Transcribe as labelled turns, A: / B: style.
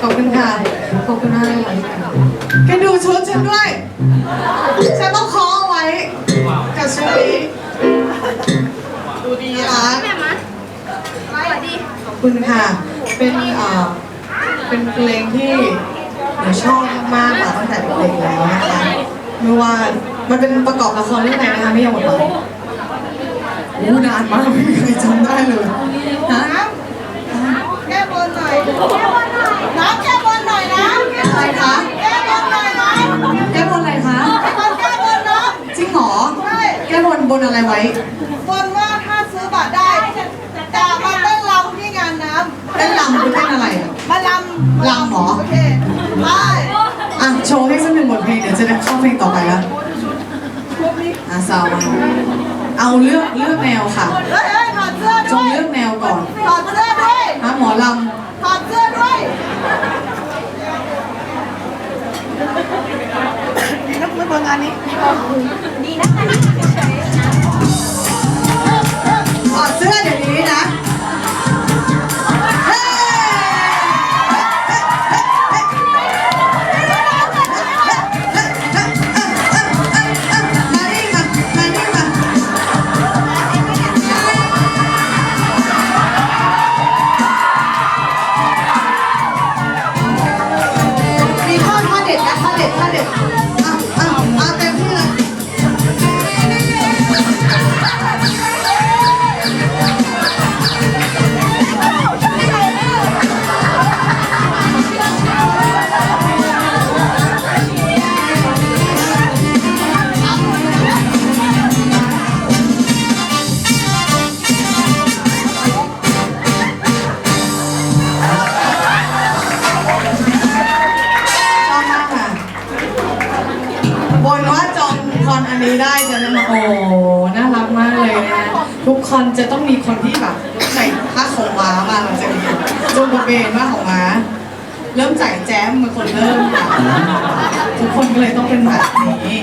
A: ขอบคุณค่ะ ขอบคุณมากแกดูชุดฉันด้วย ฉันต้องคล้องเอาไว้กับชุดนี้ดูดีนะขอบคุณค่ะ เป็นเอ่อเป็นเพลงที่หนูชอบมากๆมาตั้งแต่เด็กๆแล้วนะคะ ไม่ว่ามันเป็นประกอบละครเรื่องไหนนะคะไม่ยอมหมดเลยอู้นานมากไม่มีใครจำได้เลยฮะ
B: แก้บนหน่อยแก้บนหน่อยน้ำแก้บนหน่อยนะ
A: อะไรคะ
B: แก้บนหน่อยนะ
A: แก้บนอะไรคะ
B: คนแก้บนเนาะ
A: จริงเหรอ
B: ใช่
A: แก้บนบนอะไรไว้
B: บนว่าถ้าซื้อบัตรได้จะมาเต้นรำที่งานน้
A: เต้นรำคือเต้นอะไรอะำ
B: มาลำ
A: รำเหรอ
B: โอเคไป
A: อะโชว์ให้สักหนึ่งบทเพลงเดี๋ยวจะได้เข้าเพลงต่อไปแล้วอะสาวมาเอาเลือกเลือกแนวค่ะ
B: เฮ้ยเฮ้ยถอดเสื้อ
A: จ
B: ด้
A: ง
B: วย
A: เลือกแนวก่อน
B: ถอดเสื้อด้วย
A: ฮะหมอล
B: ถอดเสื้อด้วยนักมวยบนงานนี้ำ
A: ถ องคอนอันนี้ได้จะได้มาโอ้น่ารักมากเลยนะทุกคอนจะต้องมีคนที่แบบใส่ผ้าของม้ามาหลังจากนี้จงกระเบนผ้าของม้า เริ่มจ่ายแจมเป็นคนเริ่มค่ะทุกคนก็เลยต้องเป็นแบบนี้